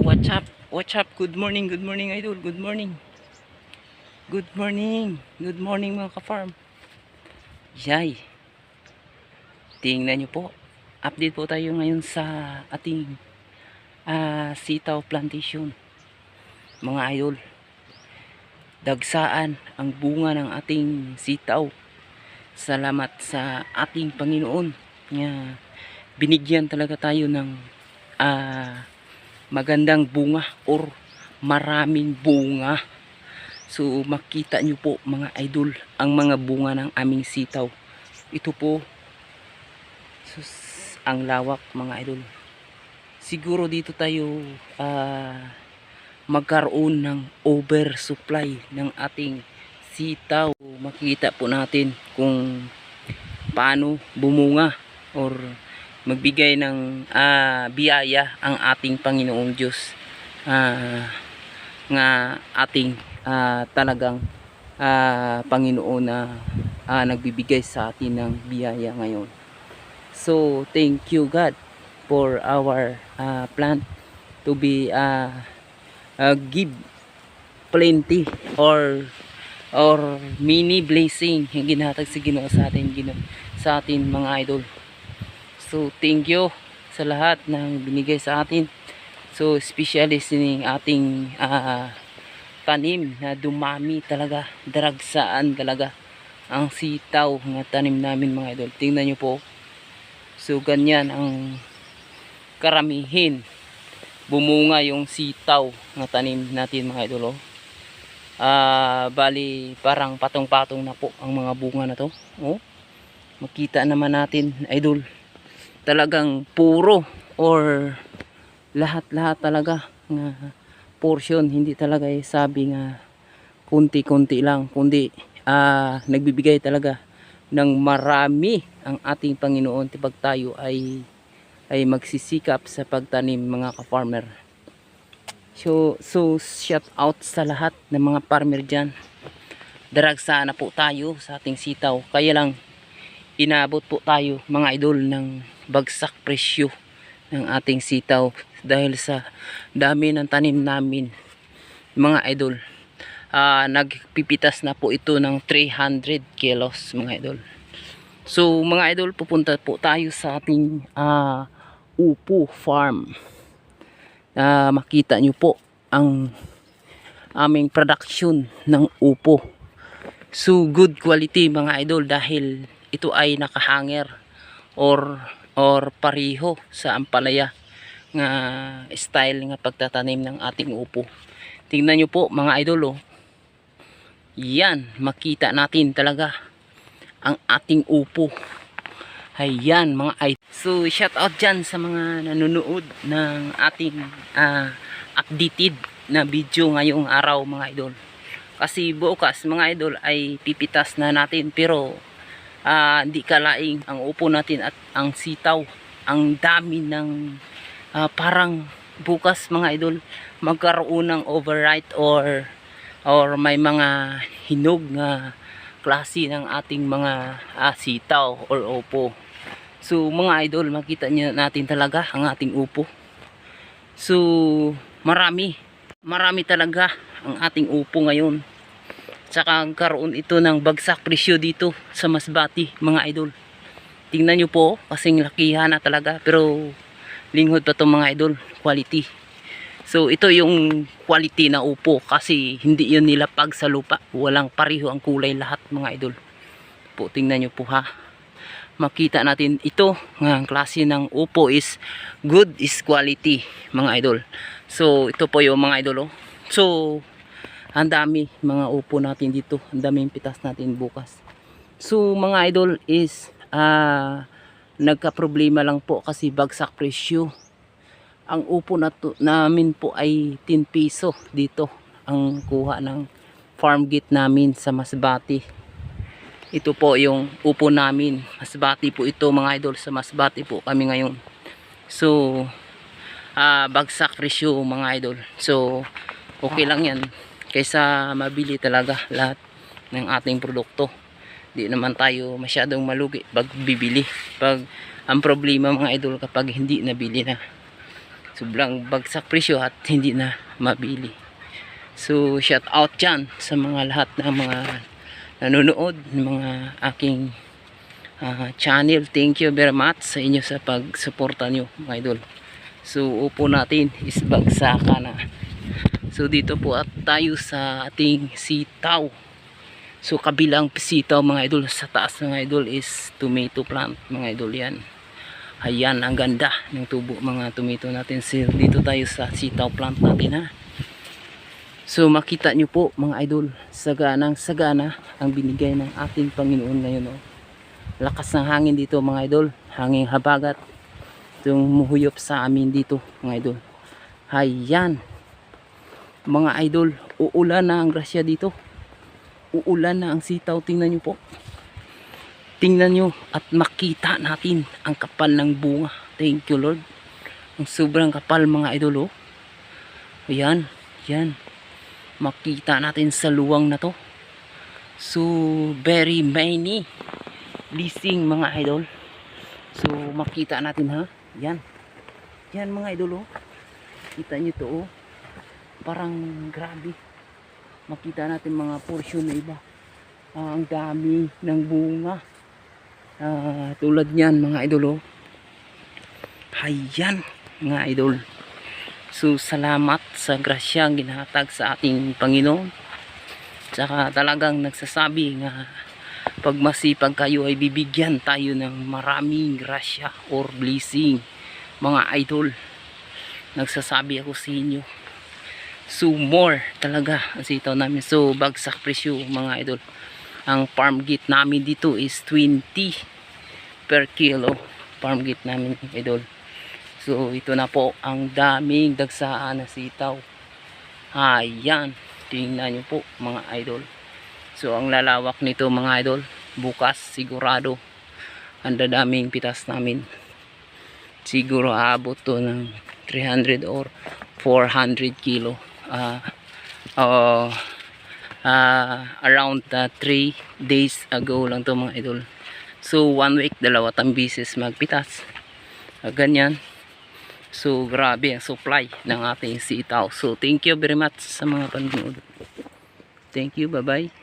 what's up? What's up? Good morning, good morning idol. Good morning. Good morning. Good morning mga ka-farm. Yay. Tingnan nyo po. Update po tayo ngayon sa ating ah, sitaw plantation. Mga idol. Dagsaan ang bunga ng ating sitaw. Salamat sa ating Panginoon. Nga binigyan talaga tayo ng ah, magandang bunga or maraming bunga. So makita nyo po mga idol ang mga bunga ng aming sitaw. Ito po sus, ang lawak mga idol. Siguro dito tayo ah, magkaroon ng oversupply ng ating sitaw. Makita po natin kung paano bumunga or magbigay ng ah, biyaya ang ating Panginoong Diyos ah, nga ating ah, talagang ah, Panginoon na ah, nagbibigay sa atin ng biyaya ngayon. So thank you God for our ah, plant to be ah, ah, give plenty or or mini blessing yung ginatag sa Ginoo sa atin Ginoo sa atin mga idol. So thank you sa lahat ng binigay sa atin. So especially sining ating ah, tanim na dumami talaga, daragsaan talaga ang sitaw na tanim namin mga idol. Tingnan nyo po. So ganyan ang karamihin bumunga yung sitaw na tanim natin mga idol. Oh. Ah, bali parang patong-patong na po ang mga bunga na to. Oh. Makita naman natin idol talagang puro or lahat-lahat talaga nga portion. Hindi talaga eh, sabi nga kunti-kunti lang kundi ah, nagbibigay talaga ng marami ang ating Panginoon tipag tayo ay ay magsisikap sa pagtanim mga ka-farmer. So, so shout out sa lahat ng mga farmer dyan. Daragsa na po tayo sa ating sitaw. Kaya lang inabot po tayo mga idol ng bagsak presyo ng ating sitaw dahil sa dami ng tanim namin. Mga idol Ah, nagpipitas na po ito ng 300 kilos mga idol. So mga idol pupunta po tayo sa ating ah, upo farm. Ah, makita nyo po ang aming production ng upo. So good quality mga idol dahil ito ay nakahanger or or pariho sa ampalaya nga style nga pagtatanim ng ating upo. Tingnan nyo po mga idol oh. Yan, makita natin talaga ang ating upo. Ayan mga idol. So shout out dyan sa mga nanonood ng ating ah, updated na video ngayong araw mga idol. Kasi bukas mga idol ay pipitas na natin pero ah, hindi kalaing ang upo natin at ang sitaw ang dami ng ah, parang bukas mga idol magkaroon ng overripe or or may mga hinog na klase ng ating mga ah, sitaw or upo. So mga idol makita niyo natin talaga ang ating upo. So marami marami talaga ang ating upo ngayon Tsaka karoon ito ng bagsak presyo dito sa Masbati mga idol. Tingnan nyo po kasing lakihan na talaga pero linghod pa itong mga idol quality. So ito yung quality na upo kasi hindi yun nilapag sa lupa. Walang pareho ang kulay lahat mga idol. Po tingnan nyo po ha. Makita natin ito ang klase ng upo is good is quality mga idol. So ito po yung mga idol oh. So ang dami mga upo natin dito. Ang daming pitas natin bukas. So mga idol is ah nagka problema lang po kasi bagsak presyo. Ang upo na namin po ay 10 piso dito. Ang kuha ng farm gate namin sa Masbati ito po yung upo namin. Masbati po ito mga idol. Sa Masbati po kami ngayon. So ah bagsak presyo mga idol. So okay lang yan kaysa mabili talaga lahat ng ating produkto di naman tayo masyadong malugi pag bibili pag ang problema mga idol kapag hindi nabili na sobrang bagsak presyo at hindi na mabili. So shout out dyan sa mga lahat ng mga nanonood, ng mga aking ah, channel. Thank you very much sa inyo sa pagsuporta nyo mga idol. So upo natin is bagsakan na. So dito po at tayo sa ating sitaw. So kabilang sitaw mga idol sa taas mga idol is tomato plant mga idol yan. Ayan ang ganda ng tubo mga tomato natin. So dito tayo sa sitaw plant natin ha. So makita nyo po mga idol, saganang sagana ang binigay ng ating Panginoon ngayon. Oh. Lakas ng hangin dito mga idol, hangin habagat. Itong muhuyop sa amin dito mga idol. Ayan. Mga idol, uulan na ang grasya dito. Uulan na ang sitaw, tingnan nyo po. Tingnan nyo at makita natin ang kapal ng bunga. Thank you Lord. Ang sobrang kapal mga idol oh. Ayan, yan makita natin sa luwang na to so very many blessing mga idol so makita natin ha yan yan mga idol oh kita nyo to oh parang grabe makita natin mga portion na iba Ah, ang dami ng bunga Ah, tulad niyan mga idol oh Hayan mga idol So salamat sa grasyang ginhatag sa ating Panginoon. Tsaka talagang nagsasabi nga pag masipag kayo ay bibigyan tayo ng maraming grasya or blessing. Mga idol, nagsasabi ako sa inyo. So more talaga ang sitaw namin. So bagsak presyo mga idol. Ang farm gate namin dito is 20 per kilo. Farm gate namin idol. So ito na po ang daming dagsaan na sitaw. Ayan. Tingnan nyo po mga idol. So ang lalawak nito mga idol. Bukas sigurado. Ang dadaming pitas namin. Siguro aabot to ng 300 or 400 kilo. Ah uh, around 3 days ago lang to mga idol. So one week dalawa tang bisis magpitas. Ah, ganyan. So, grabe ang supply ng ating sitaw. So, thank you very much sa mga panonood. Thank you. Bye-bye.